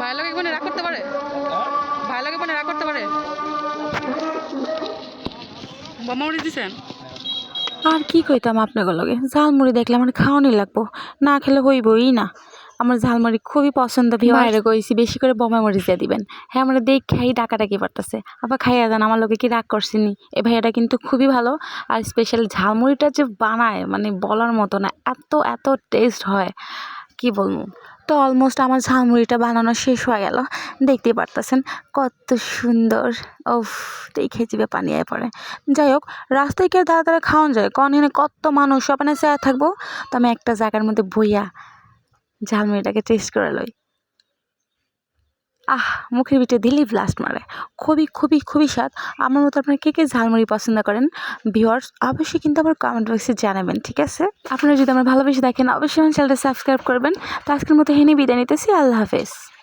ভাই লাগে মানে রাগ করতে পারে? ভাই লাগে মানে রাগ করতে পারে? বোমামুড়ি দিছেন? আর কি কইতাম আপনাকে লগে? ঝালমুড়ি দেখলে আমার খাওয়ানি লাগবো। না খেলে হইবই না। আমার ঝালমুড়ি খুবই পছন্দ বাইরে কইছি বেশি করে বোমা মরিচ দিয়ে দিবেন। হ্যাঁ আমরা দেখ খাই ডাকাডাকি পারতেছে আবার খাইয়া যান আমার লোকে কি রাগ করছিনি? এ ভাইয়াটা কিন্তু খুবই ভালো। আর স্পেশাল ঝালমুড়িটা যে বানায় মানে বলার মতো না এত এত টেস্ট হয়। কি বলব? তো অলমোস্ট আমার ঝালমুড়িটা বানানো শেষ হয়ে গেল। দেখতে পারতেছেন কত সুন্দর। ওফ দেখে জিভে পানি আয় পড়ে। যাই হোক রাস্তায় কে দাঁড়া দাঁড়া খাওয়ান যায়? কারণ এখানে কত মানুষ ওখানে চেয়ার থাকব? তো আমি একটা জায়গার মধ্যে বইয়া ঝালমুড়িটাকে টেস্ট করে লই। আহ, মুখের ভিতরে দিলেই ব্লাস্ট মারে। খুবই খুবই খুবই স্বাদ। আমার মতো আপনারা কে কে ঝালমুড়ি পছন্দ করেন? ভিওয়ার্স অবশ্যই কিন্তু আমার কমেন্ট বক্সে জানাবেন, ঠিক আছে? আপনারা যদি আমার ভালোবেসে দেখেন, অবশ্যই আমার চ্যানেলটা সাবস্ক্রাইব করবেন। তো আজকের মতো হেনে বিদায় নিতেছি। আল্লাহ হাফেজ।